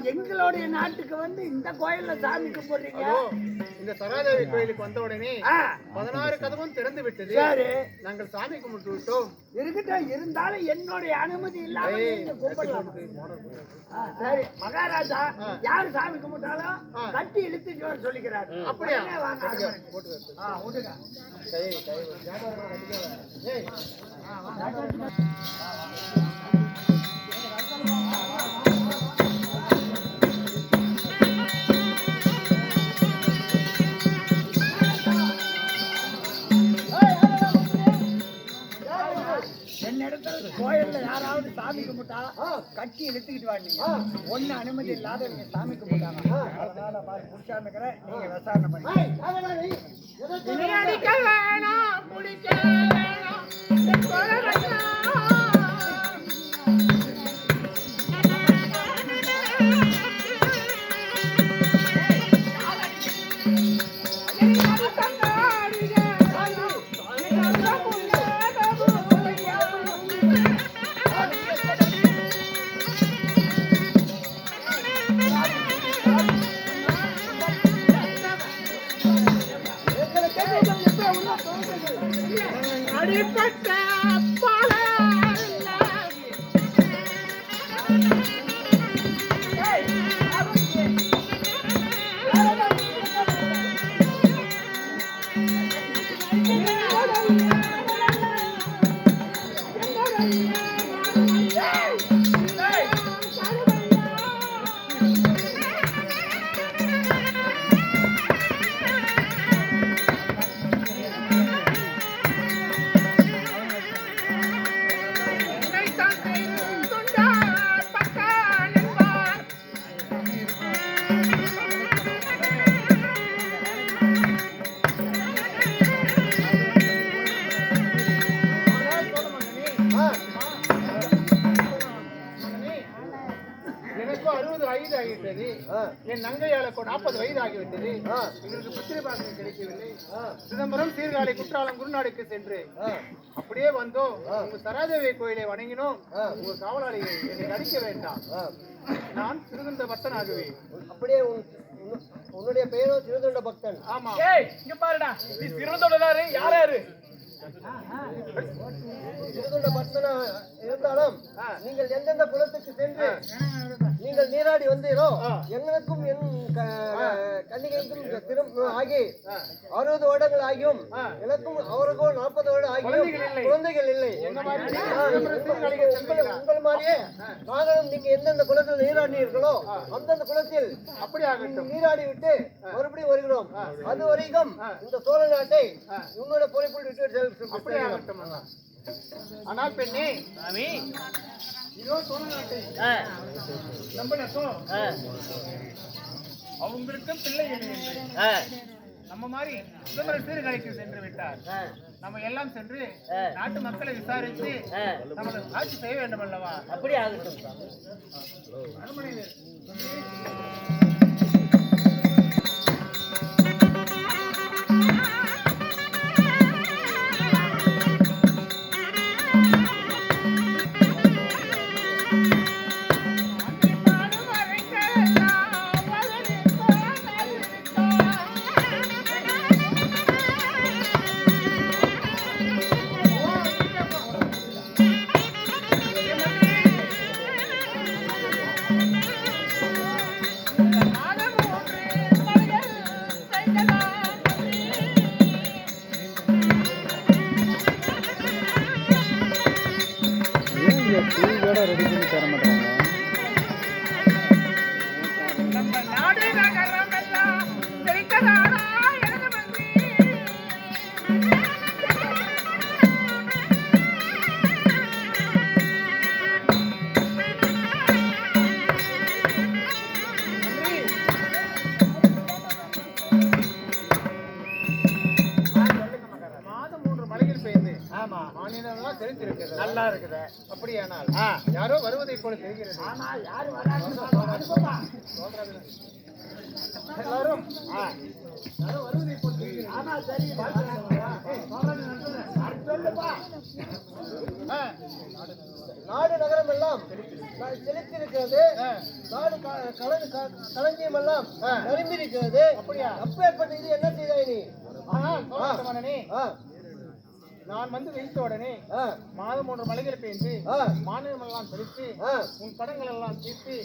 எங்களுடைய நாட்டுக்கு வந்து இந்த கோயில்ல சாமி கும்பிடுறீங்க? அதோ, இந்த சராதேவி கோயிலுக்கு வந்த உடனே பதினாறு கதவும் திறந்து விட்டது. சரி. நாங்கள் சாமி கும்பிட்டு விட்டோம். இருக்கட்டும் இருந்தாலும் என்னுடைய அனுமதி இல்லாம நீங்க கும்பிடலாம். ஆ, சரி. மகாராஜா யாரு சாமி கும்பிட்டாலும். கட்டி இழுத்துட்டு வர சொல்லிக்கிறார். அப்படியா வாங்க விடுங்க. கை, கை. ஏய், கோயில்ல யாராவது சாமி கும்பிட்டா கட்டி இழுத்துக்கிட்டு வாங்க. ஒண்ணு அனுமதி இல்லாத நீங்க சாமி கும்பிட்டாங்க. அதனால பாரு புடிச்சாமிக்கிறேன் நீங்க விசாரணை பண்ணி அடிக்க வேணாம் என் நங்கையாளுக்கு நாற்பது வயது ஆகிவிட்டது இவருக்கு புத்திர பாசனம் கிடைக்கவில்லை சிதம்பரம் சீர்காழி குற்றாலம் குருநாடுக்கு சென்று அப்படியே வந்தோம். உங்க சராதேவி கோயிலை வணங்கினோம். உங்க காவலாளி என்னை அடிக்க வேண்டாம். நான் சிறுகுந்த பக்தன் ஆகுவேன் அப்படியே உன்- உன்னு- உன்னுடைய பெயரோ திருதொண்ட பக்தன் ஆமா. ஏய் இங்க பாருடா. நீ சிறந்தோடனாரு யார் யாரு? திருதொண்ட பக்தனா இருந்தாலும். நீங்கள் எந்தெந்த குலத்துக்கு சென்று நீங்கள் நீராடி வந்தீரோ. எங்களுக்கும் என் கன்னிகைக்கும் திரும் ஆகி அறுபது வருடங்கள் ஆகியும். எனக்கும் அவருக்கும் நாற்பது வருடம் ஆகியும் குழந்தைகள் இல்லை. உங்கள் மாதிரியே நாங்களும் நீங்க எந்தெந்த குலத்தில் நீராடினீர்களோ அந்தந்த குலத்தில் அப்படி நீராடி விட்டு மறுபடியும் வருகிறோம். அது வரைக்கும் இந்த சோழ நாட்டை உன்னோட பொறுப்பில் விட்டு செல்~ அப்படி ஆகட்டும் அண்ணா. ஆனால் பெண்ணே சாமி. இதோ சோழ நாட்டை நம்ம நட்டோம் அவங்களுக்கும் பிள்ளை இல்லை. நம்ம மாதிரி சிதம்பரம் சீர்காழிக்கு சென்று விட்டார். நம்ம எல்லாம் சென்று நாட்டு மக்களை விசாரித்து நமது ஆட்சி செய்ய வேண்டும் அல்லவா அப்படி ஆகட்டும் அரண்மனையில் தெரிகிறது எல்லாரும் ஆமா சரி சொல்லுப்பா நாடு நகரம் எல்லாம் எல்லாம் செலுத்திருக்கிறது நாடு கலந்து க- களஞ்சியம் எல்லாம் நிரம்பி இருக்கிறது அப்படியா? அப்பேற்பட்ட இது என்ன செய்தாய் நீ ஆனால் சோழநாட்டு மன்னனே ஆ, நான் வந்து வைத்த உடனே மாதம் ஒன்று மலைகள் பெய்து மாநிலம் எல்லாம் ஆ, உன் கடன்கள் எல்லாம் தீர்த்து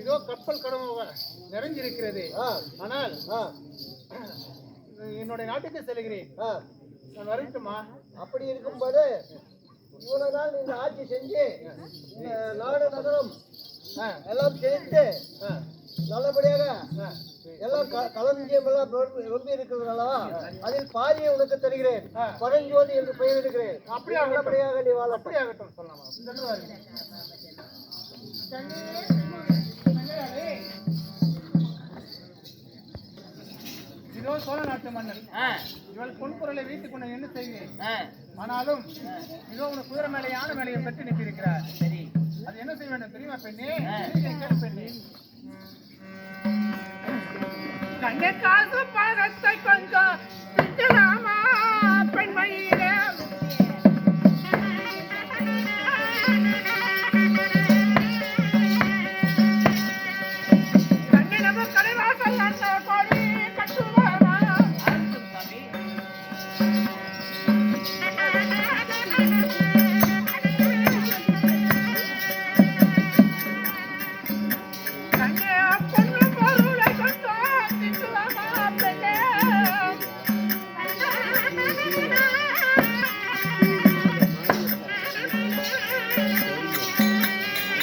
இதோ கப்பல் கடவு நிறைஞ்சிருக்கிறது. ஆனால் என்னுடைய நாட்டுக்கு செல்கிறேன். நான் வரட்டுமா? அப்படி இருக்கும்போது இவ்வளவு நாள் நீங்க ஆட்சி செஞ்சு நாடு நகரம் எல்லாம் செலுத்து ஆ, நல்லபடியாக. எல்லாம் க- களஞ்சியம் எல்லாம் ரொம்ப- ரொம்ப இருக்கிறது அல்லவா அதில் பாதியை உனக்கு தருகிறேன். ஆ. பரஞ்சோதி என்று பெயரிடுகிறேன் அப்படியே ஆகட்டும். நல்லபடியாக நீ வாழ அப்படி ஆகட்டும் சொல்லலாமா. இதோ சோழ நாட்டு மன்னன். இவள் பொன்பொருளை வைத்துக் கொண்டு என்ன செய்கிறேன் ஆனாலும் இதோ உனக்கு குதிரை மேலே யானை மேலே பெற்று நிற்கிறார் சரி. அது என்ன செய்ய வேண்டும் தெரியுமா பெண்ணே? பெண்ணே. கண்ணே காசு பணத்தை கொஞ்சம் திட்டலாமா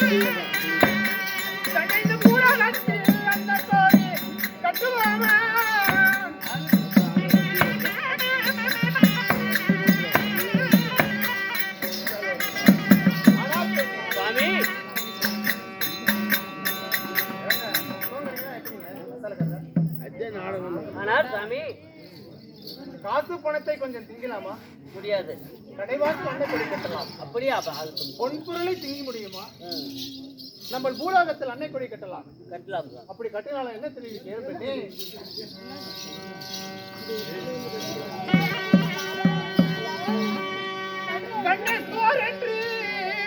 Thank you. அப்படியே அப்ப அது பொன்பொருளை திங்க முடியுமா? நம்ம பூலோகத்தில் அன்னை கொடி கட்டலாம். கட்டலாம் அப்படி கட்டினாலும் என்ன கண்ணே போர்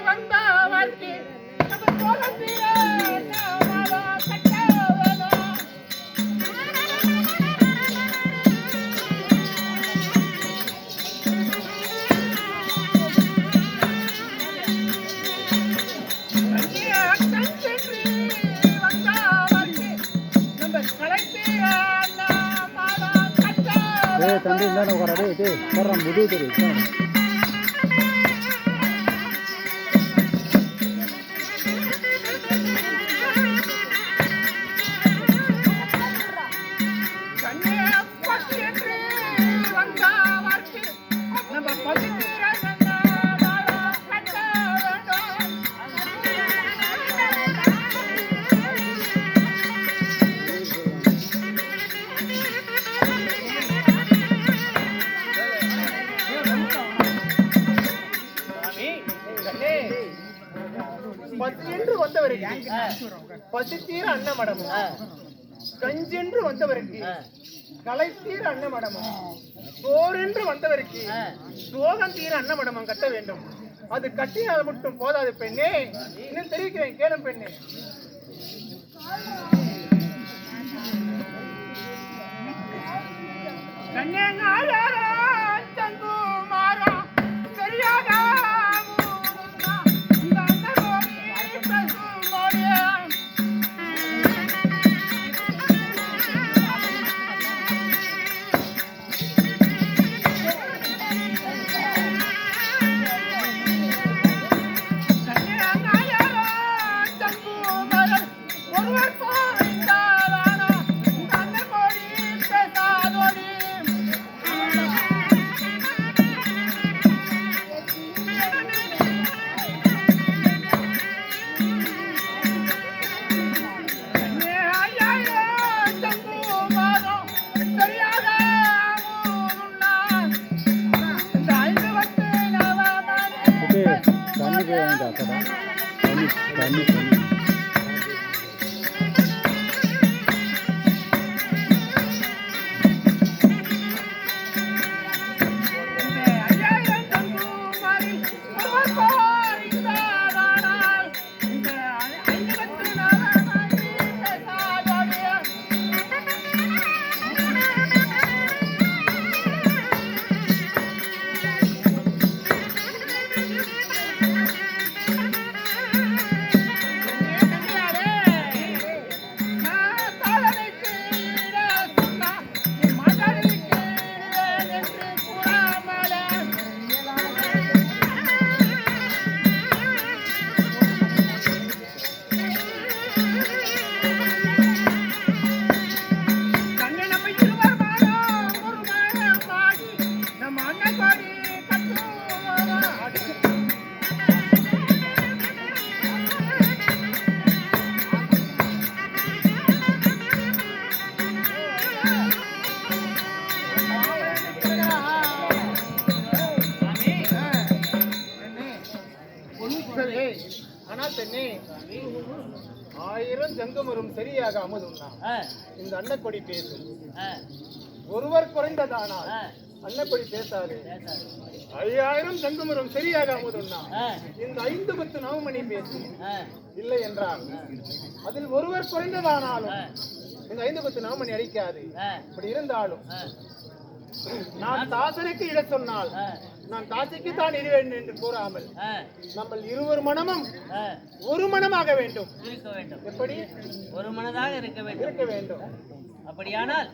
வந்தவர்க்கு நம்ம வேணும் கண்ணே பசித்தீர அன்னமடமும் கஞ்சென்று வந்தவருக்கு களைத்தீர அன்னமடமும் சோரென்று வந்தவருக்கு சோகம் தீர அன்னமடமும் கட்ட வேண்டும். அது கட்டினால் மட்டும் போதாது பெண்ணே. இன்னும் தெரிவிக்கிறேன் கேளும் பெண்ணே. கண்ணியங்காரா பெண்ணே ஆயிரம் ஜங்கமரும் சரியாக அமுதுண்ணா ஆ, இந்த அன்னக்கொடி பேசும் ஒருவர் குறைந்ததானால் ஆ, அன்னக்கொடி பேசாது. ஐயாயிரம் ஜங்கமரும் சரியாக அமுதுண்ணா ஆ, இந்த ஐந்து பத்து நவமணி பேசும் இல்லை என்றால் அதில் ஒருவர் குறைந்ததானாலும் இந்த ஐந்து பத்து நவமணி அடிக்காது இப்படி இருந்தாலும் நான் தாசனுக்கு இட சொன்னால் நான் தாசைக்கு தான் இருவேன் என்று கூறாமல் நம்ம இருவர் மனமும் ஒரு மனமாக வேண்டும். இருக்க வேண்டும். எப்படி? ஒரு மனதாக இருக்க வேண்டும். இருக்க வேண்டும். அப்படியானால்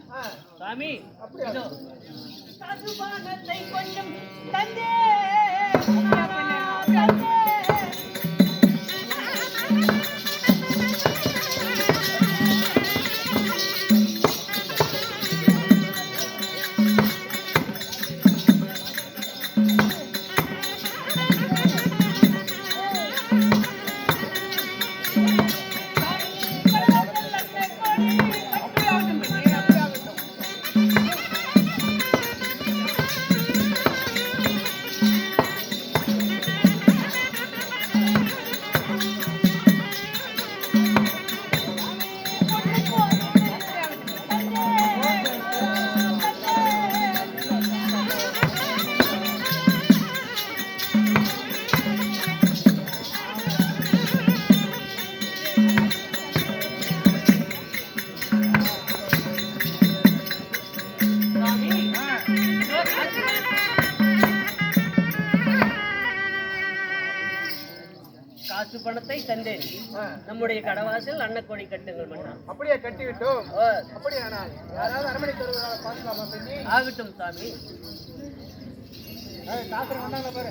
சாமி அப்படியா? கொஞ்சம் தந்தே. பணத்தை தந்தேன். நம்முடைய கடவாசல் அன்னக்கோடி கட்டுங்கள் மன்னா. அப்படியே கட்டிவிட்டோம். ஓ, அப்படியானால் யாராவது அரமணி தருவதாக பார்க்கலாமா பெண்ணி? ஆகட்டும் சாமி. தாசன் வந்தாங்க பாரு?